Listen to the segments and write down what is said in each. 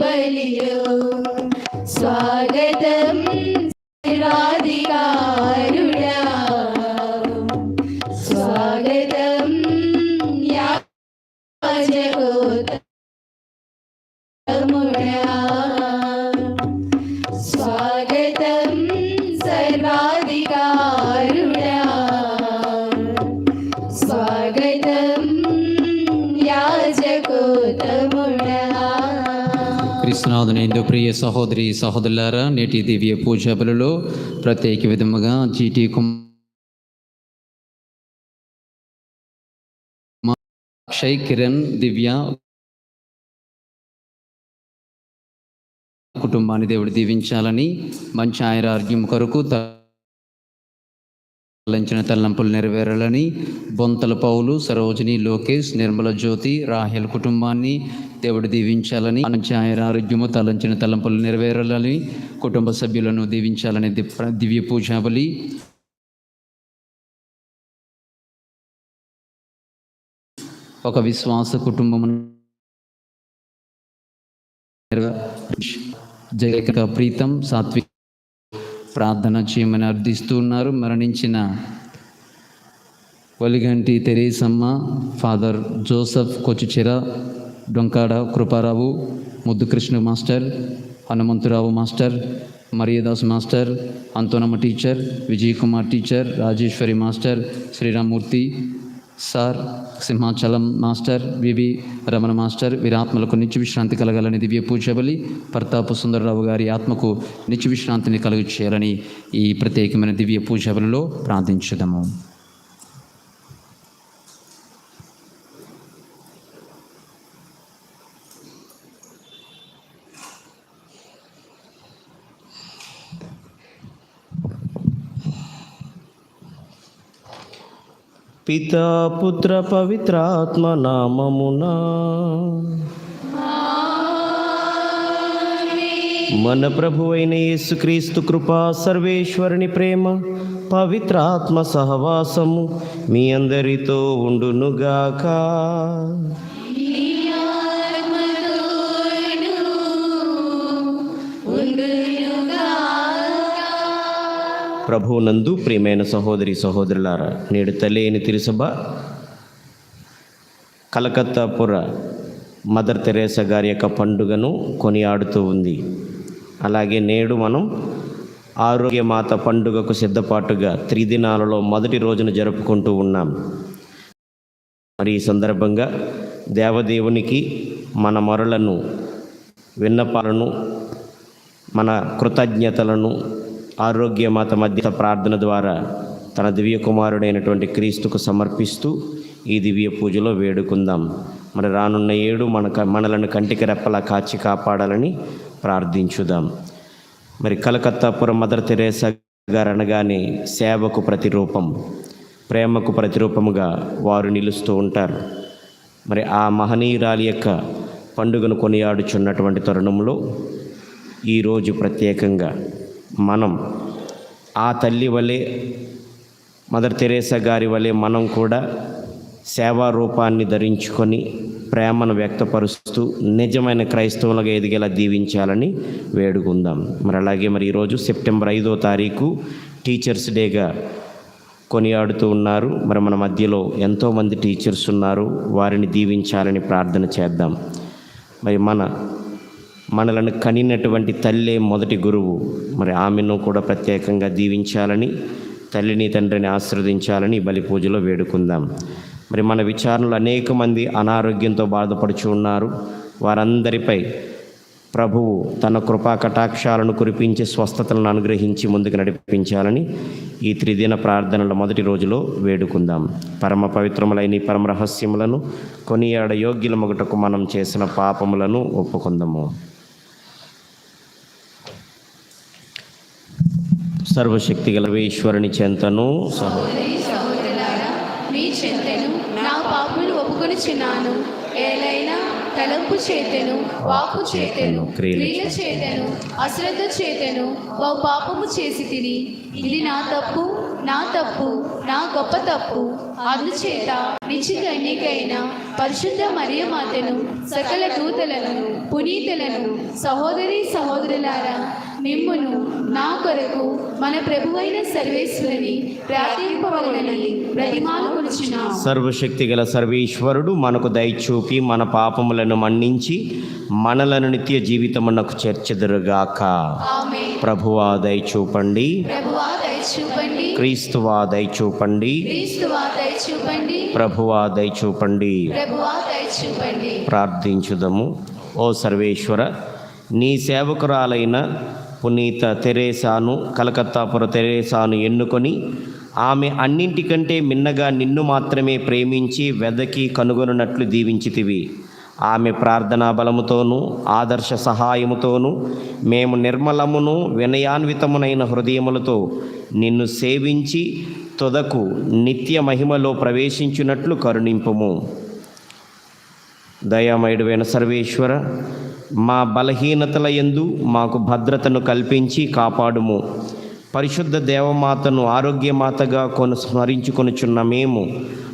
ಬಲಿಯೋ ಸ್ವಾಗತ క్రీస్తునాథునేందు ప్రియ సహోదరి సహోదరులారా నేటి దివ్య పూజ బలులో ప్రత్యేక విధముగా జీటీ కుమార్ అక్షయ్ కిరణ్ దివ్య కుటుంబాన్ని దేవుడు దీవించాలని మంచి ఆయురారోగ్యం కొరకు తలంచిన తల్లంపులు నెరవేరాలని బొంతల పౌలు సరోజిని లోకేష్ నిర్మల జ్యోతి రాహెల్ కుటుంబాన్ని దేవుడు దీవించాలని మంచి ఆయురారోగ్యము తలంచిన తలంపులు నెరవేరాలని కుటుంబ సభ్యులను దీవించాలని దివ్య పూజాబలి ఒక విశ్వాస కుటుంబం జగక ప్రీతం సాత్విక్ ప్రార్థన చేయమని అర్థిస్తూ ఉన్నారు. మరణించిన Oliganti Therisamma father Joseph Kochichera Donkada Kriparao Muddukrishna master Hanumantharao master Mariyadas master Anthonamma teacher Vijay Kumar teacher Rajeswari master Sriramamurthy sir Simhachalam master V V Ramana master వీరాత్మలకు నిత్య విశ్రాంతి కలగాలని దివ్య పూజబలి ప్రతాప సుందరరావు గారి ఆత్మకు నిత్య విశ్రాంతిని కలుగు చేయాలని ఈ ప్రత్యేకమైన దివ్య పూజబలిలో ప్రార్థించుదాము. పితా పుత్ర పవిత్రాత్మ నామమున. మన ప్రభు అయిన యేసుక్రీస్తు కృపా సర్వేశ్వరుని ప్రేమ పవిత్రాత్మ సహవాసము మీ అందరితో ఉండునుగాక. ప్రభువునందు ప్రియమైన సహోదరి సహోదరులారా నేడు తల్లేని తిరుసభ కలకత్తాపుర మదర్ తెరేసా గారి యొక్క పండుగను కొనియాడుతూ ఉంది. అలాగే నేడు మనం ఆరోగ్యమాత పండుగకు సిద్ధపాటుగా త్రిదినాలలో మొదటి రోజున జరుపుకుంటూ ఉన్నాం. మరి ఈ సందర్భంగా దేవదేవునికి మన మొరలను విన్నపాలను మన కృతజ్ఞతలను ఆరోగ్య మాత మధ్య ప్రార్థన ద్వారా తన దివ్య కుమారుడైనటువంటి క్రీస్తుకు సమర్పిస్తూ ఈ దివ్య పూజలో వేడుకుందాం. మరి రానున్న ఏడు మన మనలను కంటికి రెప్పలా కాచి కాపాడాలని ప్రార్థించుదాం. మరి కలకత్తాపురం మదర్ తెరేసా గారు అనగానే సేవకు ప్రతిరూపం ప్రేమకు ప్రతిరూపముగా వారు నిలుస్తూ ఉంటారు. మరి ఆ మహనీయురాలి యొక్క పండుగను కొనియాడుచున్నటువంటి తరుణంలో ఈరోజు ప్రత్యేకంగా మనం ఆ తల్లి వలె మదర్ తెరేసా గారి వలె మనం కూడా సేవా రూపాన్ని ధరించుకొని ప్రేమను వ్యక్తపరుస్తూ నిజమైన క్రైస్తవులుగా ఎదిగేలా దీవించాలని వేడుకుందాం. మరి అలాగే మరి ఈరోజు సెప్టెంబర్ ఐదో తారీఖు టీచర్స్ డేగా కొనియాడుతూ ఉన్నారు. మరి మన మధ్యలో ఎంతోమంది టీచర్స్ ఉన్నారు. వారిని దీవించాలని ప్రార్థన చేద్దాం. మరి మన మనలను కనినటువంటి తల్లే మొదటి గురువు. మరి ఆమెను కూడా ప్రత్యేకంగా దీవించాలని తల్లిని తండ్రిని ఆశీర్వదించాలని బలి పూజలో వేడుకుందాం. మరి మన విచారణలో అనేక మంది అనారోగ్యంతో బాధపడుచు ఉన్నారు. వారందరిపై ప్రభువు తన కృపా కటాక్షాలను కురిపించి స్వస్థతలను అనుగ్రహించి ముందుకు నడిపించాలని ఈ త్రిదిన ప్రార్థనల మొదటి రోజులో వేడుకుందాం. పరమ పవిత్రములైన పరమ రహస్యములను కొనియాడ యోగ్యుల మొగటకు మనం చేసిన పాపములను ఒప్పుకుందాము. సర్వశక్తి గల ఈశ్వరుని చెంతను. సహో మీ చెంతను నా పాపులు ఒప్పుకొనిచున్నాను ఏలైనా తలంపు చేతను వాపు చేతను క్రియల క్రియ చేతను అశ్రద్ధ చేతను వా పాపము చేసి తిని. ఇది నా తప్పు నా తప్పు నా గొప్ప తప్పు. అందుచేత నిచిక ఎన్నికైన పరిశుద్ధ మరియ మాతను సకల దూతలను పునీతులను సహోదరి సహోదరులారా మిమ్మును నా కొరకు మన ప్రభువైన సర్వేశ్వరుని ప్రార్థింపవలనని కొలుచున్నాం. సర్వశక్తి గల సర్వేశ్వరుడు మనకు దయచూపి మన పాపములను మన్నించి మనలను నిత్య జీవితమునకు చేర్చెదరుగాక. ప్రభువా దయచూపండి క్రీస్తువా దయచూపండి ప్రభువా దయచూపండి ప్రార్థించుదము. ఓ సర్వేశ్వర నీ సేవకురాలైన పునీత తెరేసాను కలకత్తాపుర తెరేసాను ఎన్నుకొని ఆమె అన్నింటికంటే మిన్నగా నిన్ను మాత్రమే ప్రేమించి వెదకి కనుగొనున్నట్లు దీవించితివి. ఆమె ప్రార్థనా బలముతోనూ ఆదర్శ సహాయముతోనూ మేము నిర్మలమును వినయాన్వితమునైన హృదయములతో నిన్ను సేవించి తుదకు నిత్య మహిమలో ప్రవేశించినట్లు కరుణింపుము. దయామయుడైన సర్వేశ్వర మా బలహీనతల యందు మాకు భద్రతను కల్పించి కాపాడుము. పరిశుద్ధ దేవమాతను ఆరోగ్యమాతగా కొను స్మరించుకొనుచున్న మేము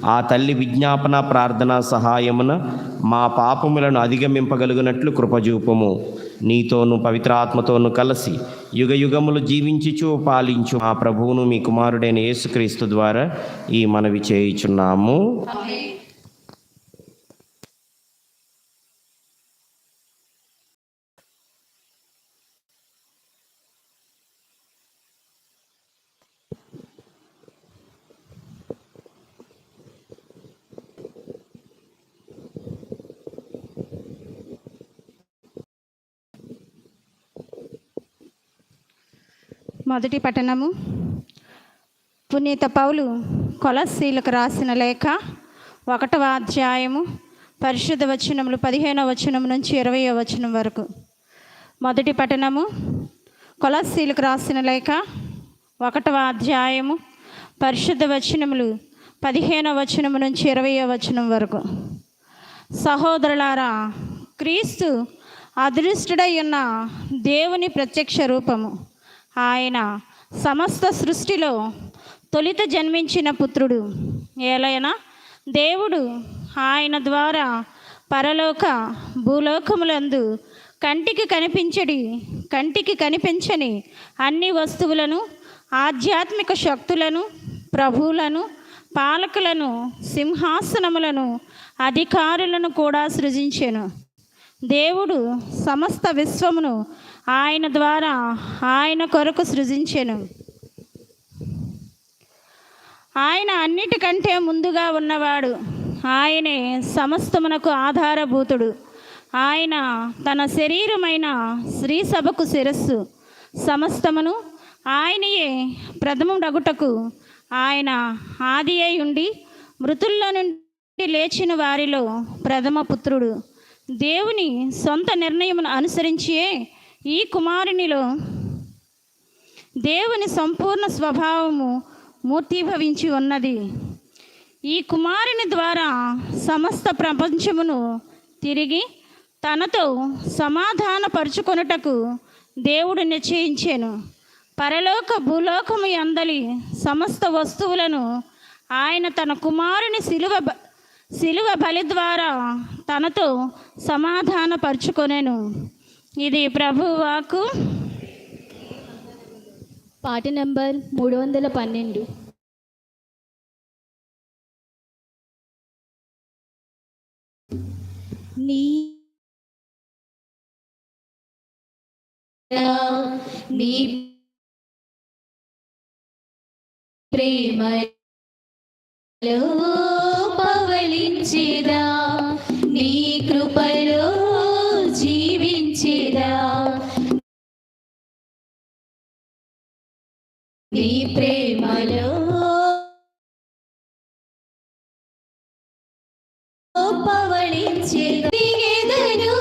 ఆ తల్లి విజ్ఞాపన ప్రార్థన సహాయమున మా పాపములను అధిగమింపగలిగినట్లు కృపజూపము. నీతోను పవిత్రాత్మతోను కలిసి యుగ యుగములు జీవించుచు పాలించు మా ప్రభువును మీ కుమారుడైన యేసుక్రీస్తు ద్వారా ఈ మనవి చేయుచున్నాము. మొదటి పట్టణము పునీత పౌలు కొలశీలకు రాసిన లేఖ ఒకటవ అధ్యాయము పరిశుద్ధ వచనములు పదిహేనవ వచనం నుంచి ఇరవయో వచనం వరకు. మొదటి పట్టణము కొలశీలకు రాసిన లేఖ ఒకటవ అధ్యాయము పరిశుద్ధ వచనములు పదిహేనవ వచనం నుంచి ఇరవయో వచనం వరకు. సహోదరులారా క్రీస్తు అదృష్టుడై ఉన్న దేవుని ప్రత్యక్ష రూపము. ఆయన సమస్త సృష్టిలో తొలిత జన్మించిన పుత్రుడు. ఏలైనా దేవుడు ఆయన ద్వారా పరలోక భూలోకములందు కంటికి కనిపించడి కంటికి కనిపించని అన్ని వస్తువులను ఆధ్యాత్మిక శక్తులను ప్రభువులను పాలకులను సింహాసనములను అధికారులను కూడా సృజించెను. దేవుడు సమస్త విశ్వమును ఆయన ద్వారా ఆయన కొరకు సృజించెను. ఆయన అన్నిటికంటే ముందుగా ఉన్నవాడు. ఆయనే సమస్తమునకు ఆధారభూతుడు. ఆయన తన శరీరమైన స్త్రీ సభకు శిరస్సు సమస్తమును ఆయనయే ప్రథముడగుటకు ఆయన ఆది అయి ఉండి మృతుల్లో నుండి లేచిన వారిలో ప్రథమ పుత్రుడు. దేవుని సొంత నిర్ణయమును అనుసరించియే ఈ కుమారునిలో దేవుని సంపూర్ణ స్వభావము మూర్తీభవించి ఉన్నది. ఈ కుమారుని ద్వారా సమస్త ప్రపంచమును తిరిగి తనతో సమాధానపరుచుకొనుటకు దేవుడు నిశ్చయించాను. పరలోక భూలోకము అందలి సమస్త వస్తువులను ఆయన తన కుమారుని సిలువ బ- సిలువ బలి ద్వారా తనతో సమాధానపరుచుకొనేను. ఇది ప్రభువాకు పాట నెంబర్ మూడు వందల పన్నెండు. నీ నీ ప్రేమలో పవలించిదా? నీ నీ ప్రేమలో పవళించేదా దిగెదను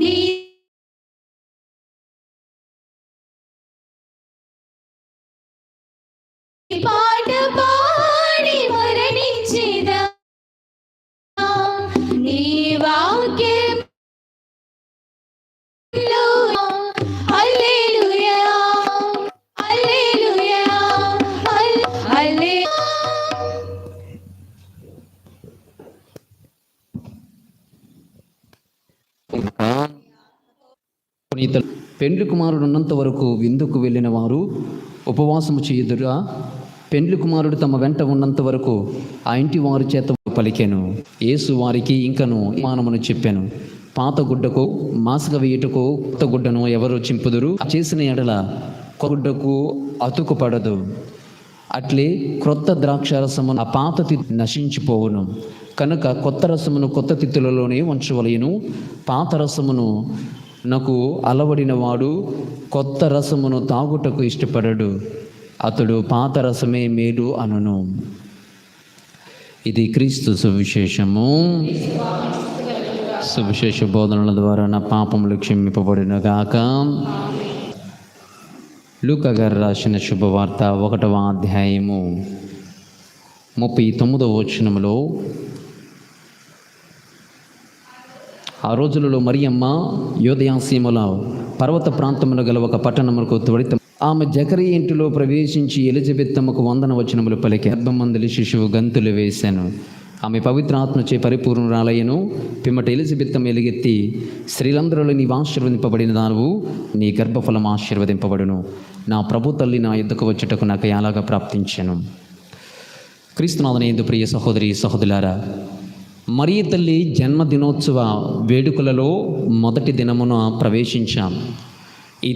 నీ పాట పెండ్లి కుమారుడు ఉన్నంత వరకు విందుకు వెళ్ళిన వారు ఉపవాసము చేయుదురా పెండ్లి కుమారుడు తమ వెంట ఉన్నంత వరకు ఆ ఇంటి వారి చేత పలికెను. యేసు వారికి ఇంకను మానమును చెప్పాను. పాత గుడ్డకు మాసక వేయుటకు కొత్త గుడ్డను ఎవరు చింపుదురు? చేసిన ఎడల గుడ్డకు అతుకు పడదు. అట్లే క్రొత్త ద్రాక్షారసము ఆ పాత నశించిపోవును. కనుక కొత్త రసమును కొత్త తిత్తులలోనే ఉంచవలయను పాత రసమును నాకు అలవడిన వాడు కొత్త రసమును తాగుటకు ఇష్టపడడు. అతడు పాత రసమే మేలు అనును. ఇది క్రీస్తు సువిశేషము. సువిశేష బోధనల ద్వారా నా పాపములు క్షమింపబడిన గాక లూక గారు రాసిన శుభవార్త ఒకటవ అధ్యాయము ముప్పై తొమ్మిదవ వచనములో ఆ రోజులలో మరియమ్మ యోధయాసీముల పర్వత ప్రాంతమున గల ఒక పట్టణములకు త్వరిత ఆమె జకరి ఇంటిలో ప్రవేశించి ఎలిజబెత్తమ్మకు వందన వచనములు పలికి గర్భమందలి శిశువు గంతులు వేశాను. ఆమె పవిత్ర ఆత్మచే పరిపూర్ణరాలయ్యను. పిమ్మట ఎలిజబెత్తం ఎలుగెత్తి స్త్రీలందరిలో నీవు ఆశీర్వదింపబడిన దానవు నీ గర్భఫలం ఆశీర్వదింపబడును. నా ప్రభు తల్లి నా ఎద్దుకు వచ్చుటకు నాకు ఎలాగా ప్రాప్తించాను? క్రీస్తునాథన ఎందు ప్రియ సహోదరి సహోదరులారా మరియు తల్లి జన్మదినోత్సవ వేడుకలలో మొదటి దినమున ప్రవేశించాం.